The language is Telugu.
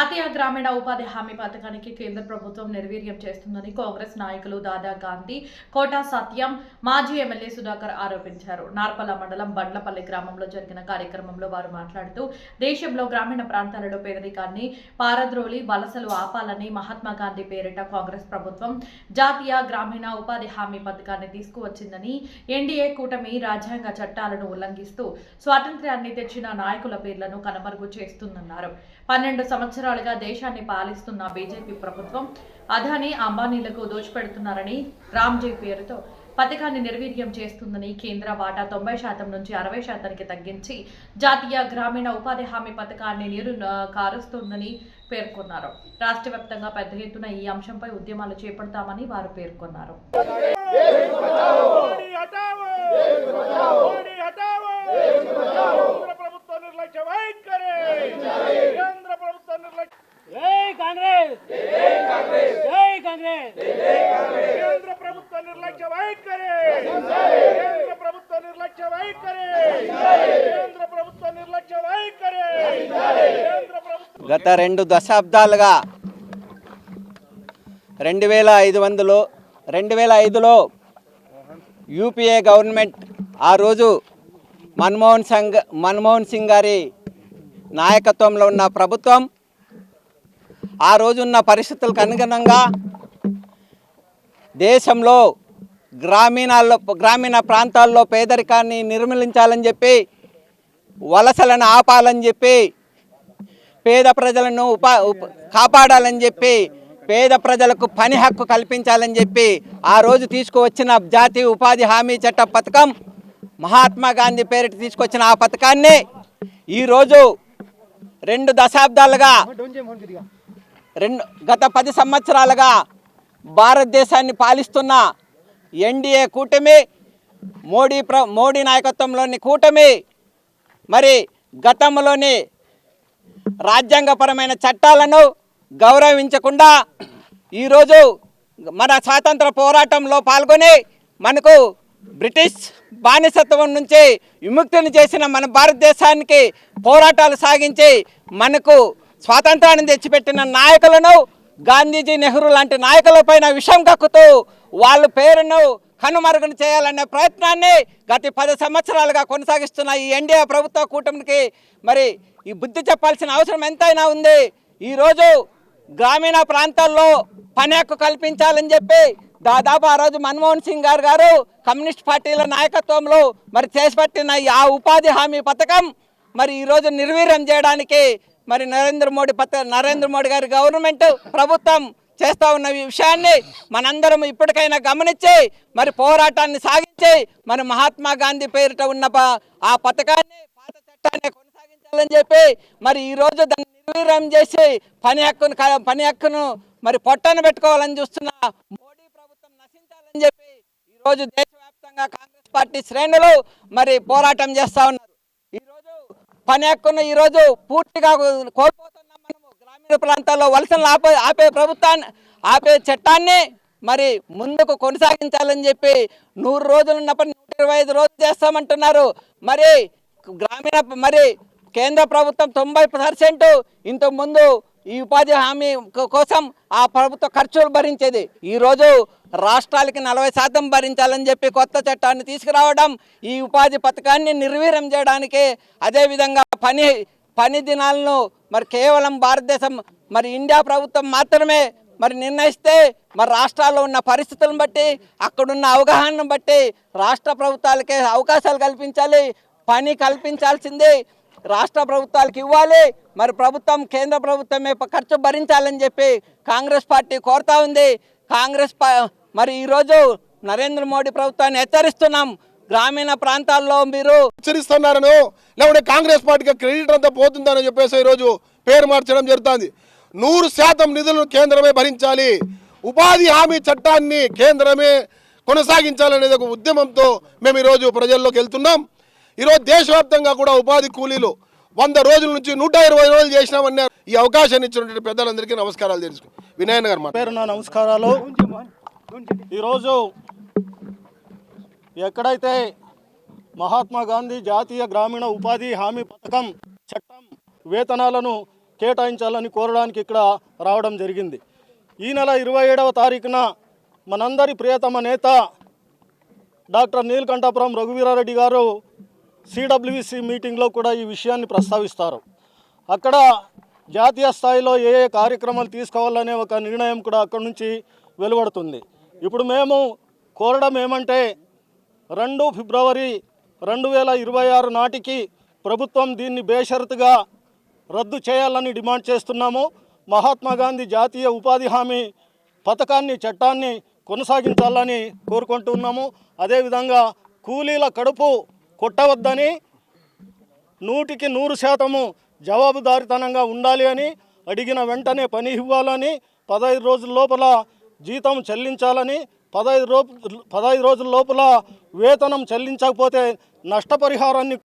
gracia గ్రామీణ ఉపాధి హామీ పథకానికి కేంద్ర ప్రభుత్వం నిర్వీర్యం చేస్తుందని కాంగ్రెస్ నాయకులు దాదా గాంధీ కోటా సత్యం మాజీ ఎమ్మెల్యే సుధాకర్ ఆరోపించారు. నార్పల మండలం బండ్లపల్లి గ్రామంలో జరిగిన కార్యక్రమంలో వారు మాట్లాడుతూ దేశంలో గ్రామీణ ప్రాంతాలలో పేదరికాన్ని పారద్రోలి వలసలు ఆపాలని మహాత్మా గాంధీ పేరిట కాంగ్రెస్ ప్రభుత్వం జాతీయ గ్రామీణ ఉపాధి హామీ పథకాన్ని తీసుకువచ్చిందని ఎన్డీఏ కూటమి రాజ్యాంగ చట్టాలను ఉల్లంఘిస్తూ స్వాతంత్ర్యాన్ని తెచ్చిన నాయకుల పేర్లను కనుమరుగు చేస్తుందన్నారు. పన్నెండు సంవత్సరాలుగా దేశాన్ని పాలిస్తున్న బీజేపీ ప్రభుత్వం అదానీ అంబానీలకు దోచిపెడుతున్నారని రామ్జీ పేరుతో పథకాన్ని నిర్వీర్యం చేస్తుందని కేంద్ర వాటా తొంభై శాతం నుంచి అరవై శాతానికి తగ్గించి జాతీయ గ్రామీణ ఉపాధి హామీ పథకాన్ని నీరు కారుస్తుందని పేర్కొన్నారు. రాష్ట్ర వ్యాప్తంగా పెద్ద ఎత్తున ఈ అంశంపై ఉద్యమాలు చేపడతామని వారు పేర్కొన్నారు మోడీ హటావో మోడీ హటావో కేంద్ర ప్రభుత్వ నిర్లక్ష్య వైఖరి కేంద్ర ప్రభుత్వ నిర్లక్ష్య జై కాంగ్రెస్ జై కాంగ్రెస్ జై కాంగ్రెస్ కేంద్ర ప్రభుత్వ నిర్లక్ష్య వైఖరి కేంద్ర ప్రభుత్వ నిర్లక్ష్య వైఖరి కేంద్ర ప్రభుత్వ నిర్లక్ష్య వైఖరి కేంద్ర ప్రభుత్వ గత రెండు దశాబ్దాలుగా రెండు వేల ఐదు వందలు రెండు వేల ఐదులో యూపీఏ గవర్నమెంట్ ఆ రోజు మన్మోహన్ సింగ్ మన్మోహన్ సింగ్ గారి నాయకత్వంలో ఉన్న ప్రభుత్వం ఆ రోజున్న పరిస్థితులకు అనుగుణంగా దేశంలో గ్రామీణాల్లో గ్రామీణ ప్రాంతాల్లో పేదరికాన్ని నిర్మూలించాలని చెప్పి వలసలను ఆపాలని చెప్పి పేద ప్రజలను ఉపా కాపాడాలని చెప్పి పేద ప్రజలకు పని హక్కు కల్పించాలని చెప్పి ఆ రోజు తీసుకువచ్చిన జాతీయ ఉపాధి హామీ చట్ట పథకం మహాత్మా గాంధీ పేరిట తీసుకొచ్చిన ఆ పథకాన్ని ఈరోజు రెండు దశాబ్దాలుగా రెండు గత పది సంవత్సరాలుగా భారతదేశాన్ని పాలిస్తున్న ఎన్డీఏ కూటమి మోడీ ప్ర మోడీ నాయకత్వంలోని కూటమి మరి గతంలోని రాజ్యాంగపరమైన చట్టాలను గౌరవించకుండా ఈరోజు మన స్వాతంత్ర పోరాటంలో పాల్గొని మనకు బ్రిటిష్ బానిసత్వం నుంచి విముక్తిని చేసిన మన భారతదేశానికి పోరాటాలు సాగించి మనకు స్వాతంత్రాన్ని తెచ్చిపెట్టిన నాయకులను గాంధీజీ నెహ్రూ లాంటి నాయకులపైన విషం కక్కుతూ వాళ్ళ పేరును కనుమరుగును చేయాలనే ప్రయత్నాన్ని గత పది సంవత్సరాలుగా కొనసాగిస్తున్న ఈ ఎన్డీఏ ప్రభుత్వ కూటమికి మరి ఈ బుద్ధి చెప్పాల్సిన అవసరం ఎంతైనా ఉంది. ఈరోజు గ్రామీణ ప్రాంతాల్లో పని హక్కు కల్పించాలని చెప్పి దాదాపు ఆ రోజు మన్మోహన్ సింగ్ గారు గారు కమ్యూనిస్ట్ పార్టీల నాయకత్వంలో మరి చేపట్టిన ఈ ఆ ఉపాధి హామీ పథకం మరి ఈరోజు నిర్వీర్యం చేయడానికి మరి నరేంద్ర మోడీ పత్ర నరేంద్ర మోడీ గారి గవర్నమెంట్ ప్రభుత్వం చేస్తూ ఉన్న ఈ విషయాన్ని మనందరం ఇప్పటికైనా గమనించి మరి పోరాటాన్ని సాగించి మరి మహాత్మా గాంధీ పేరిట ఉన్న ఆ పథకాన్ని పాత చట్టాన్ని కొనసాగించాలని చెప్పి మరి ఈరోజు దాన్ని నిర్వీర్యం చేసి పని హక్కును పని హక్కును మరి పొట్టను పెట్టుకోవాలని చూస్తున్న మోడీ ప్రభుత్వం నశించాలని చెప్పి ఈ రోజు దేశవ్యాప్తంగా కాంగ్రెస్ పార్టీ శ్రేణులు మరి పోరాటం చేస్తా ఉన్నారు. పని హక్కును ఈరోజు పూర్తిగా కోల్పోతున్నాం మనము. గ్రామీణ ప్రాంతాల్లో వలసలు ఆపే ఆపే ప్రభుత్వాన్ని ఆపే చట్టాన్ని మరి ముందుకు కొనసాగించాలని చెప్పి నూరు రోజులు ఉన్నప్పుడు నూట ఇరవై ఐదు రోజులు చేస్తామంటున్నారు. మరి గ్రామీణ మరి కేంద్ర ప్రభుత్వం తొంభై పర్సెంట్ ఇంతకుముందు ఈ ఉపాధి హామీ కోసం ఆ ప్రభుత్వ ఖర్చులు భరించేది. ఈరోజు రాష్ట్రాలకి నలభై శాతం భరించాలని చెప్పి కొత్త చట్టాన్ని తీసుకురావడం ఈ ఉపాధి పథకాన్ని నిర్వీర్యం చేయడానికి అదేవిధంగా పని పని దినాలను మరి కేవలం భారతదేశం మరి ఇండియా ప్రభుత్వం మాత్రమే మరి నిర్ణయిస్తే మరి రాష్ట్రాల్లో ఉన్న పరిస్థితులను బట్టి అక్కడున్న అవగాహనను బట్టి రాష్ట్ర ప్రభుత్వాలకే అవకాశాలు కల్పించాలి పని కల్పించాల్సింది రాష్ట్ర ప్రభుత్వాలకు ఇవ్వాలి మరి ప్రభుత్వం కేంద్ర ప్రభుత్వమే ఖర్చు భరించాలని చెప్పి కాంగ్రెస్ పార్టీ కోరుతా ఉంది. కాంగ్రెస్ మరి ఈరోజు నరేంద్ర మోడీ ప్రభుత్వాన్ని హెచ్చరిస్తున్నాం. గ్రామీణ ప్రాంతాల్లో మీరు హెచ్చరిస్తున్నారను. లేకుంటే కాంగ్రెస్ పార్టీకి క్రెడిట్ అంతా పోతుందని చెప్పేసి ఈరోజు పేరు మార్చడం జరుగుతుంది. నూరు శాతం నిధులను కేంద్రమే భరించాలి. ఉపాధి హామీ చట్టాన్ని కేంద్రమే కొనసాగించాలనేది ఒక ఉద్యమంతో మేము ఈరోజు ప్రజల్లోకి వెళ్తున్నాం. ఈరోజు దేశవ్యాప్తంగా కూడా ఉపాధి కూలీలు వంద రోజుల నుంచి నూట ఇరవై రోజులు చేసినామన్నారు ఈ అవకాశాన్ని ఇచ్చినటువంటి పెద్దలందరికీ నమస్కారాలు తెలుసుకో వినాయన గారు పేరు నా నమస్కారాలు. ఈరోజు ఎక్కడైతే మహాత్మా గాంధీ జాతీయ గ్రామీణ ఉపాధి హామీ పథకం చట్టం వేతనాలను కేటాయించాలని కోరడానికి ఇక్కడ రావడం జరిగింది. ఈ నెల ఇరవై ఏడవ తారీఖున మనందరి ప్రియతమ నేత డాక్టర్ నీలకంఠపురం రఘువీరారెడ్డి గారు సిడబ్ల్యూసి మీటింగ్లో కూడా ఈ విషయాన్ని ప్రస్తావిస్తారు. అక్కడ జాతీయ స్థాయిలో ఏ ఏ కార్యక్రమాలు తీసుకోవాలనే ఒక నిర్ణయం కూడా అక్కడి నుంచి వెలువడుతుంది. ఇప్పుడు మేము కోరడం ఏమంటే రెండు ఫిబ్రవరి రెండు వేల ఇరవై ఆరు నాటికి ప్రభుత్వం దీన్ని బేషరతుగా రద్దు చేయాలని డిమాండ్ చేస్తున్నాము. మహాత్మా గాంధీ జాతీయ ఉపాధి హామీ పథకాన్ని చట్టాన్ని కొనసాగించాలని కోరుకుంటున్నాము. అదేవిధంగా కూలీల కడుపు కొట్టవద్దని నూటికి నూరు శాతము జవాబుదారితనంగా ఉండాలి అని అడిగిన వెంటనే పని ఇవ్వాలని పదహైదు రోజుల లోపల జీతం చెల్లించాలని పదహైదు రో పదహైదు రోజుల లోపల వేతనం చెల్లించకపోతే నష్టపరిహారాన్ని